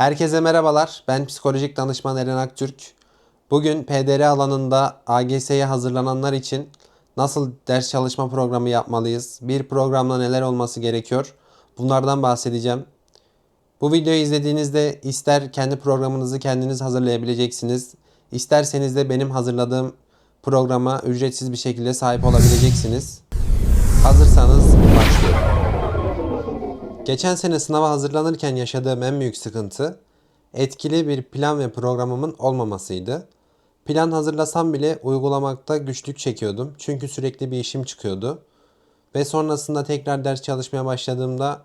Herkese merhabalar. Ben psikolojik danışman Eren Aktürk. Bugün PDR alanında AGS'ye hazırlananlar için nasıl ders çalışma programı yapmalıyız? Bir programla neler olması gerekiyor? Bunlardan bahsedeceğim. Bu videoyu izlediğinizde ister kendi programınızı kendiniz hazırlayabileceksiniz. isterseniz de benim hazırladığım programa ücretsiz bir şekilde sahip olabileceksiniz. Hazırsanız başlıyorum. Geçen sene sınava hazırlanırken yaşadığım en büyük sıkıntı etkili bir plan ve programımın olmamasıydı. Plan hazırlasam bile uygulamakta güçlük çekiyordum. Çünkü sürekli bir işim çıkıyordu. Ve sonrasında tekrar ders çalışmaya başladığımda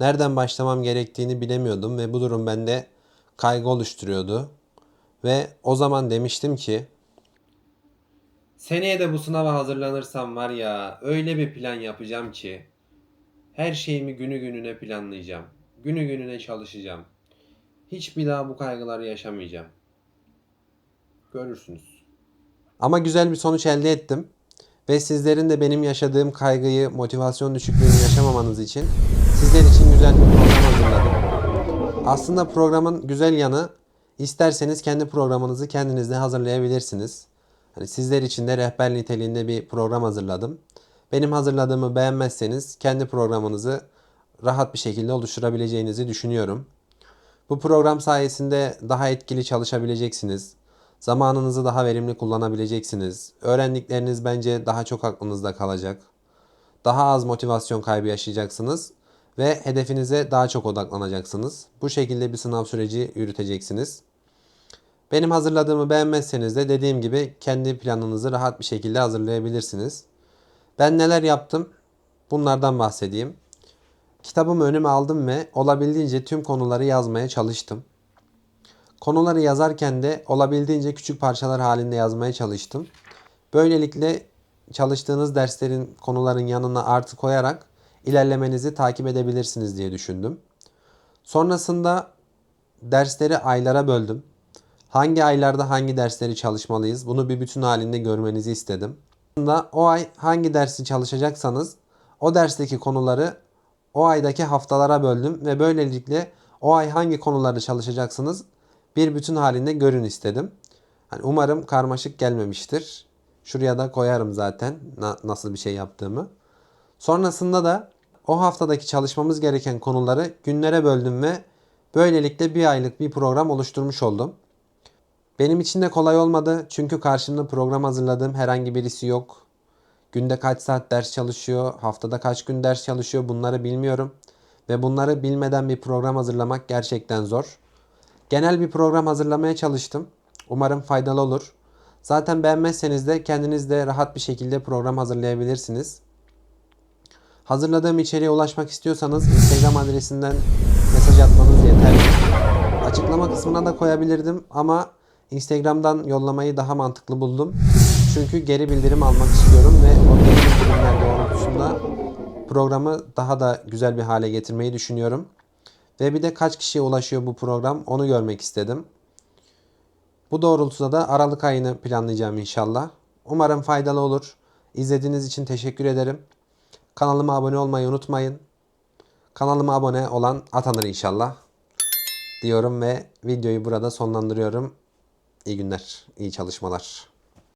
nereden başlamam gerektiğini bilemiyordum ve bu durum bende kaygı oluşturuyordu. Ve o zaman demiştim ki Seneye de bu sınava hazırlanırsam var ya öyle bir plan yapacağım ki her şeyimi günü gününe planlayacağım. Günü gününe çalışacağım. Hiçbir daha bu kaygıları yaşamayacağım. Görürsünüz. Ama güzel bir sonuç elde ettim. Ve sizlerin de benim yaşadığım kaygıyı, motivasyon düşüklüğünü yaşamamanız için sizler için güzel bir program hazırladım. Aslında programın güzel yanı isterseniz kendi programınızı kendiniz de hazırlayabilirsiniz. Hani sizler için de rehber niteliğinde bir program hazırladım. Benim hazırladığımı beğenmezseniz kendi programınızı rahat bir şekilde oluşturabileceğinizi düşünüyorum. Bu program sayesinde daha etkili çalışabileceksiniz. Zamanınızı daha verimli kullanabileceksiniz. Öğrendikleriniz bence daha çok aklınızda kalacak. Daha az motivasyon kaybı yaşayacaksınız ve hedefinize daha çok odaklanacaksınız. Bu şekilde bir sınav süreci yürüteceksiniz. Benim hazırladığımı beğenmezseniz de dediğim gibi kendi planınızı rahat bir şekilde hazırlayabilirsiniz. Ben neler yaptım? Bunlardan bahsedeyim. Kitabımı önüme aldım ve olabildiğince tüm konuları yazmaya çalıştım. Konuları yazarken de olabildiğince küçük parçalar halinde yazmaya çalıştım. Böylelikle çalıştığınız derslerin konuların yanına artı koyarak ilerlemenizi takip edebilirsiniz diye düşündüm. Sonrasında dersleri aylara böldüm. Hangi aylarda hangi dersleri çalışmalıyız bunu bir bütün halinde görmenizi istedim. Aslında o ay hangi dersi çalışacaksanız o dersteki konuları o aydaki haftalara böldüm ve böylelikle o ay hangi konuları çalışacaksınız bir bütün halinde görün istedim. Hani umarım karmaşık gelmemiştir. Şuraya da koyarım zaten na- nasıl bir şey yaptığımı. Sonrasında da o haftadaki çalışmamız gereken konuları günlere böldüm ve böylelikle bir aylık bir program oluşturmuş oldum. Benim için de kolay olmadı çünkü karşımda program hazırladığım herhangi birisi yok. Günde kaç saat ders çalışıyor, haftada kaç gün ders çalışıyor bunları bilmiyorum. Ve bunları bilmeden bir program hazırlamak gerçekten zor. Genel bir program hazırlamaya çalıştım. Umarım faydalı olur. Zaten beğenmezseniz de kendiniz de rahat bir şekilde program hazırlayabilirsiniz. Hazırladığım içeriğe ulaşmak istiyorsanız Instagram adresinden mesaj atmanız yeterli. Açıklama kısmına da koyabilirdim ama Instagram'dan yollamayı daha mantıklı buldum. Çünkü geri bildirim almak istiyorum ve o geri doğrultusunda programı daha da güzel bir hale getirmeyi düşünüyorum. Ve bir de kaç kişiye ulaşıyor bu program onu görmek istedim. Bu doğrultuda da Aralık ayını planlayacağım inşallah. Umarım faydalı olur. İzlediğiniz için teşekkür ederim. Kanalıma abone olmayı unutmayın. Kanalıma abone olan atanır inşallah. Diyorum ve videoyu burada sonlandırıyorum. İyi günler, iyi çalışmalar.